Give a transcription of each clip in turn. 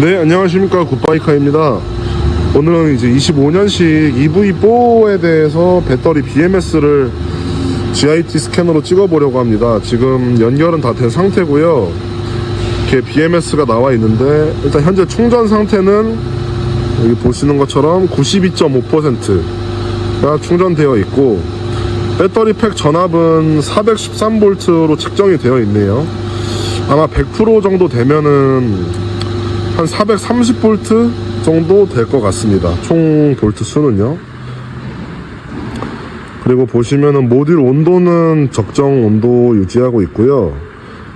네, 안녕하십니까. 굿바이카입니다. 오늘은 이제 25년식 EV4에 대해서 배터리 BMS를 GIT 스캐너로 찍어보려고 합니다. 지금 연결은 다 된 상태고요. 이렇게 BMS가 나와 있는데, 일단 현재 충전 상태는 여기 보시는 것처럼 92.5%가 충전되어 있고, 배터리 팩 전압은 413V로 측정이 되어 있네요. 아마 100% 정도 되면은 한 430V 정도 될 것 같습니다. 총 볼트 수는요. 그리고 보시면은 모듈 온도는 적정 온도 유지하고 있고요.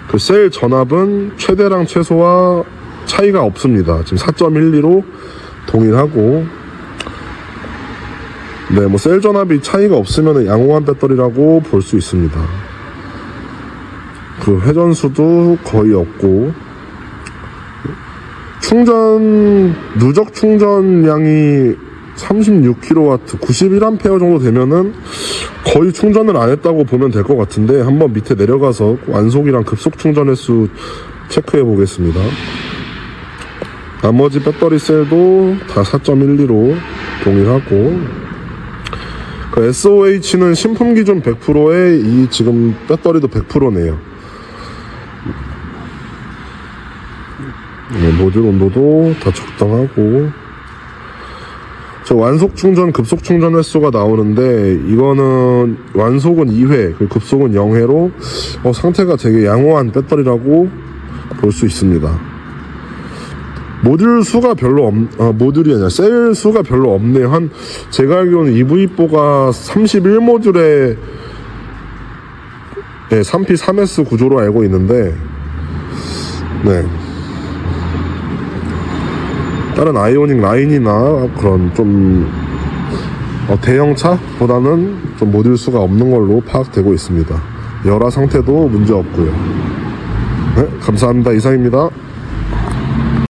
그 셀 전압은 최대랑 최소와 차이가 없습니다. 지금 4.12로 동일하고 네, 뭐 셀 전압이 차이가 없으면 양호한 배터리라고 볼 수 있습니다. 그 회전수도 거의 없고 충전 누적 충전량이 36kW, 91A 정도 되면은 거의 충전을 안 했다고 보면 될 것 같은데 한번 밑에 내려가서 완속이랑 급속 충전 횟수 체크해 보겠습니다. 나머지 배터리 셀도 다 4.12로 동일하고 그 SOH는 신품 기준 100%에 이 지금 배터리도 100%네요. 네, 모듈 온도도 다 적당하고 저 완속 충전, 급속 충전 횟수가 나오는데 이거는 완속은 2회, 그리고 급속은 0회로 어, 상태가 되게 양호한 배터리라고 볼 수 있습니다. 모듈 수가 별로 없, 아, 모듈이 아니라 셀 수가 별로 없네요. 한 제가 알기로는 EV4가 31모듈에 네, 3P 3S 구조로 알고 있는데 네. 다른 아이오닉 라인이나 그런 좀 어, 대형차보다는 좀 모듈 수가 없는 걸로 파악되고 있습니다. 열화 상태도 문제 없고요. 네, 감사합니다. 이상입니다.